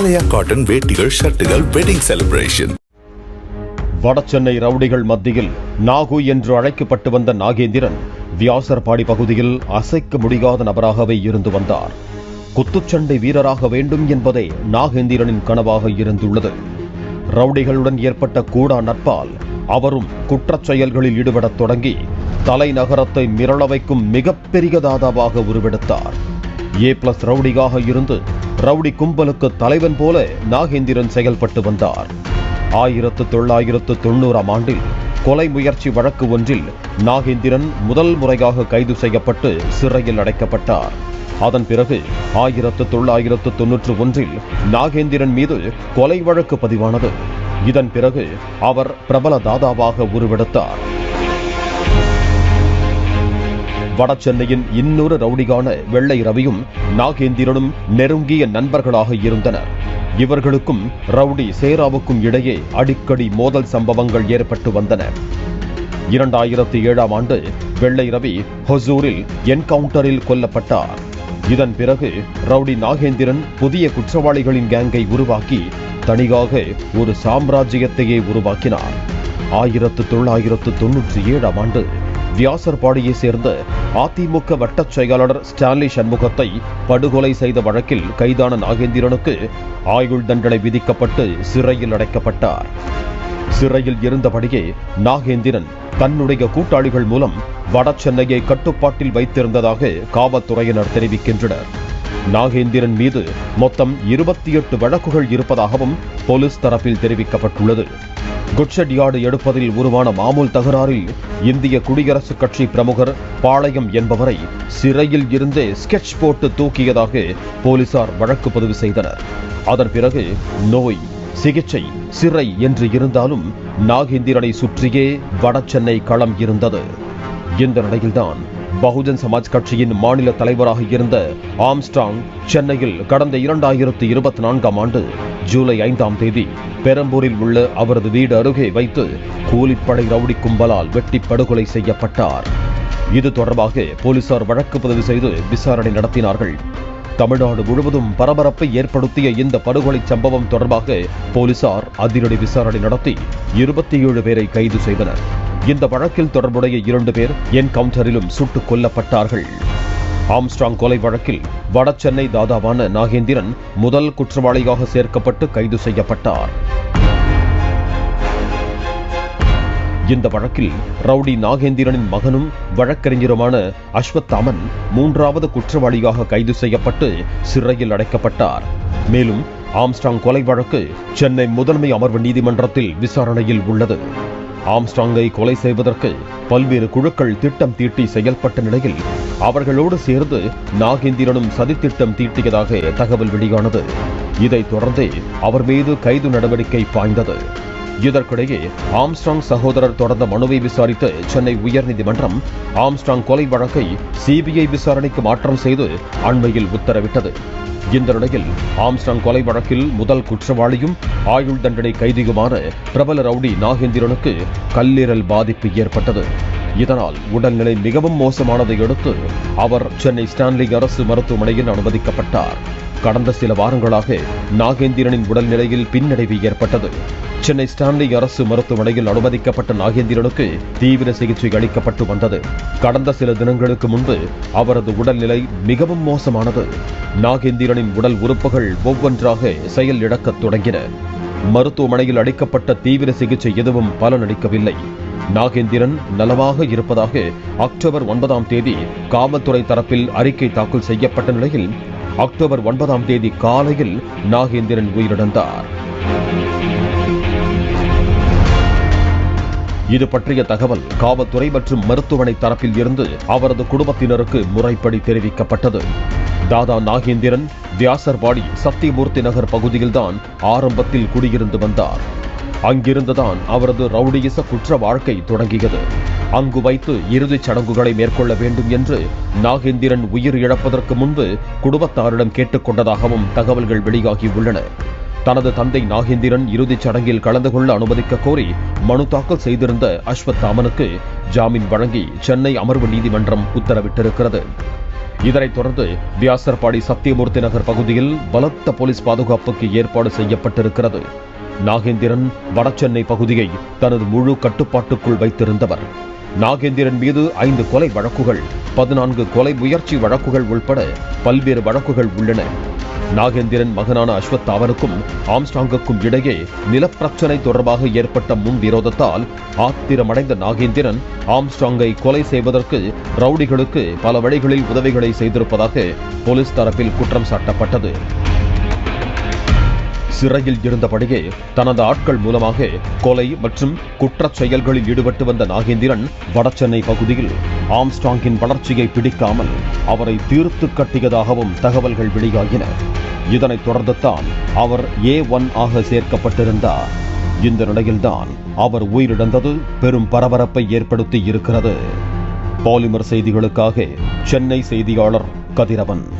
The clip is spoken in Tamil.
ஆலயா காட்டன் வேட்டிகள் ஷர்ட்டுகள் வெட்டிங் செலிப்ரேஷன் வடசென்னை ரவுடிகள் மத்தியில் நாகு என்று அழைக்கப்பட்டு வந்த நாகேந்திரன் வியாசர்பாடி பகுதியில் அசைக்க முடியாத நபராகவே இருந்து வந்தார். குத்துச்சண்டை வீரராக வேண்டும் என்பதே நாகேந்திரனின் கனவாக இருந்துள்ளது. ரவுடிகளுடன் ஏற்பட்ட கூடா நட்பால் அவரும் குற்றச் செயல்களில் ஈடுபடத் தொடங்கி தலைநகரத்தை மிரள வைக்கும் மிகப்பெரிய தாதாவாக உருவெடுத்தார். ஏ பிளஸ் ரவுடியாக இருந்து ரவுடி கும்பலுக்கு தலைவன் போல நாகேந்திரன் செயல்பட்டு வந்தார். ஆயிரத்து தொள்ளாயிரத்து தொண்ணூறாம் ஆண்டில் கொலை முயற்சி வழக்கு ஒன்றில் நாகேந்திரன் முதல் முறையாக கைது செய்யப்பட்டு சிறையில் அடைக்கப்பட்டார். அதன் பிறகு ஆயிரத்து தொள்ளாயிரத்து தொன்னூற்று ஒன்றில் நாகேந்திரன் மீது கொலை வழக்கு பதிவானது. இதன் பிறகு அவர் பிரபல தாதாவாக உருவெடுத்தார். வடசென்னையின் இன்னொரு ரவுடிகான வெள்ளை ரவியும் நாகேந்திரனும் நெருங்கிய நண்பர்களாக இருந்தனர். இவர்களுக்கும் ரவுடி சேராவுக்கும் இடையே அடிக்கடி மோதல் சம்பவங்கள் ஏற்பட்டு வந்தன. இரண்டாயிரத்தி ஏழாம் ஆண்டு வெள்ளை ரவி ஹொசூரில் என்கவுண்டரில் கொல்லப்பட்டார். இதன் பிறகு ரவுடி நாகேந்திரன் புதிய குற்றவாளிகளின் கேங்கை உருவாக்கி தனியாக ஒரு சாம்ராஜ்யத்தையே உருவாக்கினார். ஆயிரத்து தொள்ளாயிரத்து தொன்னூற்றி ஏழாம் ஆண்டு வியாசர்பாடியை சேர்ந்த அதிமுக வட்டச் செயலாளர் ஸ்டான்லி சண்முகத்தை படுகொலை செய்த வழக்கில் கைதான நாகேந்திரனுக்கு ஆயுள் தண்டனை விதிக்கப்பட்டு சிறையில் அடைக்கப்பட்டார். சிறையில் இருந்தபடியே நாகேந்திரன் தன்னுடைய கூட்டாளிகள் மூலம் வடசென்னையை கட்டுப்பாட்டில் வைத்திருந்ததாக காவல்துறையினர் தெரிவிக்கின்றனர். நாகேந்திரன் மீது மொத்தம் இருபத்தி எட்டு வழக்குகள் இருப்பதாகவும் போலீஸ் தரப்பில் தெரிவிக்கப்பட்டுள்ளது. குட்ஷெட் யார்டு எடுப்பதில் உருவான மாமூல் தகராறில் இந்திய குடியரசுக் கட்சி பிரமுகர் பாளையம் என்பவரை சிறையில் இருந்தே ஸ்கெட்ச் போட்டு தூக்கியதாக போலீசார் வழக்கு பதிவு செய்தனர். அதன் பிறகு நோய் சிகிச்சை சிறை என்று இருந்தாலும் நாகேந்திரனை சுற்றியே வடசென்னை களம் இருந்தது. இந்த நிலையில்தான் பகுஜன் சமாஜ் கட்சியின் மாநில தலைவராக இருந்த ஆம்ஸ்டாங் சென்னையில் கடந்த இரண்டாயிரத்து இருபத்தி நான்காம் ஆண்டு ஜூலை ஐந்தாம் தேதி பெரம்பூரில் உள்ள அவரது வீடு அருகே வைத்து கூலிப்படை ரவுடி கும்பலால் வெட்டி படுகொலை செய்யப்பட்டார். இது தொடர்பாக போலீசார் வழக்கு பதிவு செய்து விசாரணை நடத்தினார்கள். தமிழ்நாடு முழுவதும் பரபரப்பை ஏற்படுத்திய இந்த படுகொலை சம்பவம் தொடர்பாக போலீசார் அதிரடி விசாரணை நடத்தி இருபத்தி ஏழு பேரை கைது செய்தனர். இந்த வழக்கில் தொடர்புடைய இரண்டு பேர் என்கவுண்டரிலும் சுட்டுக் கொல்லப்பட்டார்கள். ஆம்ஸ்ட்ராங் கொலை வழக்கில் வடசென்னை தாதாவான நாகேந்திரன் முதல் குற்றவாளியாக சேர்க்கப்பட்டு கைது செய்யப்பட்டார். இந்த வழக்கில் ரவுடி நாகேந்திரனின் மகனும் வழக்கறிஞருமான அஸ்வத்தாமன் மூன்றாவது குற்றவாளியாக கைது செய்யப்பட்டு சிறையில் அடைக்கப்பட்டார். மேலும் ஆம்ஸ்டாங் கொலை வழக்கு சென்னை முதன்மை அமர்வு நீதிமன்றத்தில் விசாரணையில் உள்ளது. ஆம்ஸ்டாங்கை கொலை செய்வதற்கு பல்வேறு குழுக்கள் திட்டம் தீட்டி செயல்பட்ட நிலையில் அவர்களோடு சேர்ந்து நாகேந்திரனும் சதித்திட்டம் தீட்டியதாக தகவல் வெளியானது. இதைத் தொடர்ந்தே அவர் மீது கைது நடவடிக்கை பாய்ந்தது. இதற்கிடையே ஆம்ஸ்ட்ராங் சகோதரர் தொடர்ந்த மனுவை விசாரித்த சென்னை உயர்நீதிமன்றம் ஆம்ஸ்ட்ராங் கொலை வழக்கை சிபிஐ விசாரணைக்கு மாற்றம் செய்து அண்மையில் உத்தரவிட்டது. இந்த நிலையில் ஆம்ஸ்ட்ராங் கொலை வழக்கில் முதல் குற்றவாளியும் ஆயுள் தண்டனை கைதியுமான பிரபல ரவுடி நாகேந்திரனுக்கு கல்லீரல் பாதிப்பு ஏற்பட்டது. இதனால் உடல்நிலை மிகவும் மோசமானதை அடுத்து அவர் சென்னை ஸ்டான்லி அரசு மருத்துவமனையில் அனுமதிக்கப்பட்டார். கடந்த சில வாரங்களாக நாகேந்திரனின் உடல்நிலையில் பின்னடைவு ஏற்பட்டது. சென்னை ஸ்டான்லி அரசு மருத்துவமனையில் அனுமதிக்கப்பட்ட நாகேந்திரனுக்கு தீவிர சிகிச்சை அளிக்கப்பட்டு வந்தது. கடந்த சில தினங்களுக்கு முன்பு அவரது உடல்நிலை மிகவும் மோசமானது. நாகேந்திரனின் உடல் உறுப்புகள் ஒவ்வொன்றாக செயல் இழக்கத் தொடங்கின. மருத்துவமனையில் அளிக்கப்பட்ட தீவிர சிகிச்சை எதுவும் பலனளிக்கவில்லை. நாகேந்திரன் நலமாக இருப்பதாக அக்டோபர் ஒன்பதாம் தேதி காவல்துறை தரப்பில் அறிக்கை தாக்கல் செய்யப்பட்ட நிலையில் அக்டோபர் ஒன்பதாம் தேதி காலையில் நாகேந்திரன் உயிரிழந்தார். இது பற்றிய தகவல் காவல்துறை மற்றும் மருத்துவமனை தரப்பில் இருந்து அவரது குடும்பத்தினருக்கு முறைப்படி தெரிவிக்கப்பட்டது. தாதா நாகேந்திரன் வியாசர்பாடி சத்தியமூர்த்தி நகர் பகுதியில்தான் ஆரம்பத்தில் குடியிருந்து வந்தார். அங்கிருந்துதான் அவரது ரவுடியிச குற்ற வாழ்க்கை தொடங்கியது. அங்கு வைத்து இறுதிச் சடங்குகளை மேற்கொள்ள வேண்டும் என்று நாகேந்திரன் உயிர் இழப்பதற்கு முன்பு குடும்பத்தாரிடம் கேட்டுக்கொண்டதாகவும் தகவல்கள் வெளியாகி உள்ளன. தனது தந்தை நாகேந்திரன் இறுதிச் சடங்கில் கலந்து கொள்ள அனுமதிக்க கோரி மனு தாக்கல் செய்திருந்த அஸ்வத்தாமனுக்கு ஜாமீன் வழங்கி சென்னை அமர்வு நீதிமன்றம் உத்தரவிட்டிருக்கிறது. இதனைத் தொடர்ந்து வியாசர்பாடி சத்தியமூர்த்தி நகர் பகுதியில் பலத்த போலீஸ் பாதுகாப்புக்கு ஏற்பாடு செய்யப்பட்டிருக்கிறது. நாகேந்திரன் வடசென்னை பகுதியை தனது முழு கட்டுப்பாட்டுக்குள் வைத்திருந்தவர். நாகேந்திரன் மீது ஐந்து கொலை வழக்குகள் பதினான்கு கொலை முயற்சி வழக்குகள் உள்பட பல்வேறு வழக்குகள் உள்ளன. நாகேந்திரன் மகனான அஸ்வத்தாவனுக்கும் ஆம்ஸ்டாங்குக்கும் இடையே நிலப்பிரச்சனை தொடர்பாக ஏற்பட்ட முன் விரோதத்தால் ஆத்திரமடைந்த நாகேந்திரன் ஆம்ஸ்டாங்கை கொலை செய்வதற்கு ரவுடிகளுக்கு பல வழிகளில் உதவிகளை செய்திருப்பதாக போலீஸ் தரப்பில் குற்றம் சாட்டப்பட்டது. சிறையில் இருந்தபடியே தனது ஆட்கள் மூலமாக கொலை மற்றும் குற்றச் செயல்களில் ஈடுபட்டு வந்த நாகேந்திரன் வடசென்னை பகுதியில் ஆம்ஸ்டாங்கின் வளர்ச்சியை பிடிக்காமல் அவரை தீர்த்து கட்டியதாகவும் தகவல்கள் வெளியாகின. இதனைத் தொடர்ந்துதான் அவர் ஏ ஒன் ஆக சேர்க்கப்பட்டிருந்தார். இந்த நிலையில்தான் அவர் உயிரிழந்தது பெரும் பரபரப்பை ஏற்படுத்தி இருக்கிறது. பாலிமர் செய்திகளுக்காக சென்னை செய்தியாளர் கதிரவன்.